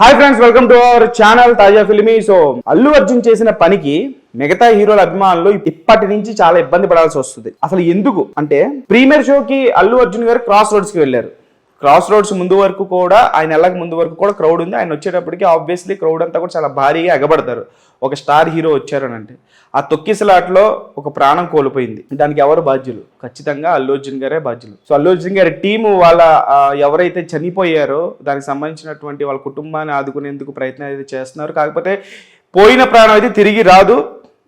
Hi friends welcome to our channel Taaza filmy so Allu Arjun చేసిన పనికి మిగతా హీరోల అభిమానులు ఇప్పటి నుంచి చాలా ఇబ్బంది పడాల్సి వస్తుంది. అసలు ఎందుకు? అంటే ప్రీమియర్ షోకి అల్లు అర్జున్ గారు క్రాస్ రోడ్స్కి వెళ్ళారు. క్రాస్ రోడ్స్ ముందు వరకు కూడా ఆయన వెళ్ళక ముందు వరకు కూడా క్రౌడ్ ఉంది. ఆయన వచ్చేటప్పటికి ఆబ్వియస్లీ క్రౌడ్ అంతా కూడా చాలా భారీగా ఎగబడతారు. ఒక స్టార్ హీరో వచ్చారనంటే. ఆ తొక్కిసలాట్లో ఒక ప్రాణం కోల్పోయింది. దానికి ఎవరు బాధ్యులు? ఖచ్చితంగా అల్లు అర్జున్ గారే బాధ్యులు. సో అల్లు అర్జున్ గారి టీము వాళ్ళ ఎవరైతే చనిపోయారో దానికి సంబంధించినటువంటి వాళ్ళ కుటుంబాన్ని ఆదుకునేందుకు ప్రయత్నం అయితే చేస్తున్నారు. కాకపోతే పోయిన ప్రాణం అయితే తిరిగి రాదు.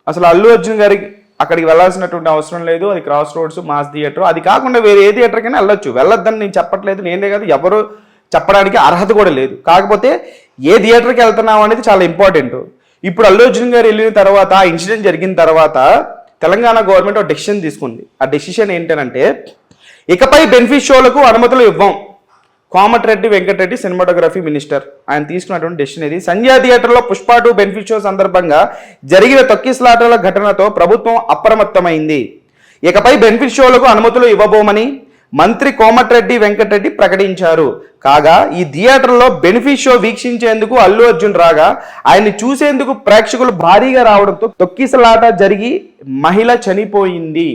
అసలు అల్లు అర్జున్ గారికి అక్కడికి వెళ్ళాల్సినటువంటి అవసరం లేదు. అది క్రాస్ రోడ్స్ మాస్ థియేటర్ అది కాకుండా వేరే ఏ థియేటర్కైనా వెళ్ళొచ్చు. వెళ్ళొద్దని నేను చెప్పట్లేదు. నేనే కాదు ఎవరు చెప్పడానికి అర్హత కూడా లేదు. కాకపోతే ఏ థియేటర్కి వెళ్తున్నాం అనేది చాలా ఇంపార్టెంట్ ఇప్పుడు అల్లు అర్జున్ గారు వెళ్ళిన తర్వాత ఆ ఇన్సిడెంట్ జరిగిన తర్వాత తెలంగాణ గవర్నమెంట్ ఒక డెసిషన్ తీసుకుంది. ఆ డెసిషన్ ఏంటంటే ఇకపై బెనిఫిట్ షోలకు అనుమతులు ఇవ్వం. Komatireddy Venkatreddy cinematography minister. ఆయన తీసుకున్నటువంటి డెసిషన్ ఇది సంధ్యా థియేటర్లో పుష్ప టూ బెనిఫిట్ షో సందర్భంగా జరిగిన తొక్కిసలాటల ఘటనతో ప్రభుత్వం అప్రమత్తమైంది. ఇకపై బెనిఫిట్ షోలకు అనుమతులు ఇవ్వబోమని మంత్రి కోమటిరెడ్డి వెంకటరెడ్డి ప్రకటించారు. కాగా ఈ థియేటర్లో బెనిఫిట్ షో వీక్షించేందుకు అల్లు అర్జున్ రాగా ఆయన్ని చూసేందుకు ప్రేక్షకులు భారీగా రావడంతో తొక్కిసలాట జరిగి మహిళ చనిపోయింది.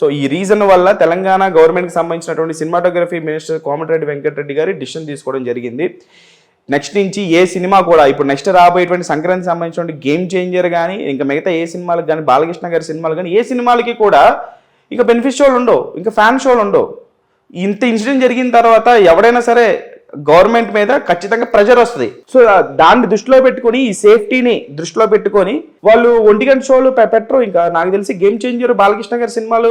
సో ఈ రీజన్ వల్ల తెలంగాణ గవర్నమెంట్కి సంబంధించినటువంటి సినిమాటోగ్రఫీ మినిస్టర్ కోమటిరెడ్డి వెంకటరెడ్డి గారి డిసిషన్ తీసుకోవడం జరిగింది. నెక్స్ట్ నుంచి ఏ సినిమా కూడా ఇప్పుడు నెక్స్ట్ రాబోయేటువంటి సంక్రాంతి సంబంధించినటువంటి గేమ్ చేంజర్ కానీ ఇంకా మిగతా ఏ సినిమాలకు కానీ బాలకృష్ణ గారి సినిమాలు కానీ ఏ సినిమాలకి కూడా ఇంకా బెనిఫిట్ షోలు ఉండవు ఇంకా ఫ్యాన్ షోలు ఉండవు. ఇంత ఇన్సిడెంట్ జరిగిన తర్వాత ఎవరైనా సరే గవర్నమెంట్ మీద ఖచ్చితంగా ప్రెషర్ వస్తుంది. సో దాన్ని దృష్టిలో పెట్టుకొని ఈ సేఫ్టీని దృష్టిలో పెట్టుకొని వాళ్ళు ఒంటి గంట షోలు పెట్టరు ఇంకా నాకు తెలిసి గేమ్ చేంజర్ బాలకృష్ణ గారి సినిమాలు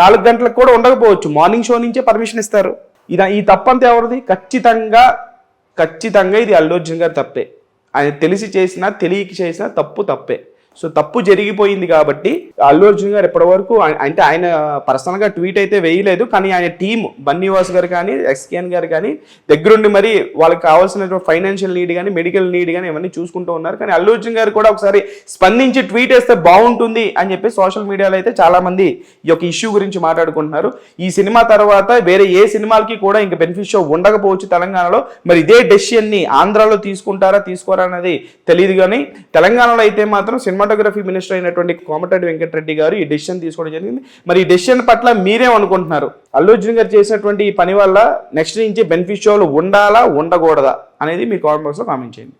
నాలుగు గంటలకు కూడా ఉండకపోవచ్చు. మార్నింగ్ షో నుంచే పర్మిషన్ ఇస్తారు. ఇది ఈ తప్పంతా ఎవరిది? ఖచ్చితంగా ఖచ్చితంగా ఇది అల్లు అర్జున్ గారు తప్పే. ఆయన తెలిసి చేసినా తెలియక చేసినా తప్పు తప్పే. సో తప్పు జరిగిపోయింది కాబట్టి అల్లు అర్జున్ గారు ఇప్పటి వరకు అంటే ఆయన పర్సనల్గా ట్వీట్ అయితే వేయలేదు కానీ ఆయన టీం బన్నీవాస్ గారు కానీ ఎస్కేఎన్ గారు కానీ దగ్గరుండి మరి వాళ్ళకి కావాల్సిన ఫైనాన్షియల్ నీడ్ కానీ మెడికల్ నీడ్ కానీ ఇవన్నీ చూసుకుంటూ ఉన్నారు. కానీ అల్లు అర్జున్ గారు కూడా ఒకసారి స్పందించి ట్వీట్ వేస్తే బాగుంటుంది అని చెప్పి సోషల్ మీడియాలో అయితే చాలా మంది ఈ యొక్క ఇష్యూ గురించి మాట్లాడుకుంటున్నారు. ఈ సినిమా తర్వాత వేరే ఏ సినిమాలకి కూడా ఇంకా బెనిఫిట్ షో ఉండకపోవచ్చు తెలంగాణలో. మరి ఇదే డెసిషన్ని ఆంధ్రాలో తీసుకుంటారా తీసుకోరా అనేది తెలియదు కానీ తెలంగాణలో అయితే మాత్రం సినిమా సినిమాటోగ్రఫీ మినిస్టర్ అయినటువంటి కోమటిరెడ్డి వెంకటరెడ్డి గారు ఈ డెసిషన్ తీసుకోవడం జరిగింది. మరి ఈ డెసిషన్ పట్ల మీరేమనుకుంటున్నారు? అల్లు అర్జున్ గారు చేసినటువంటి ఈ పని వల్ల నెక్స్ట్ నుంచి బెనిఫిషియల్ ఉండాలా ఉండకూడదా అనేది మీ కామెంట్ బాక్స్లో కామెంట్ చేయండి.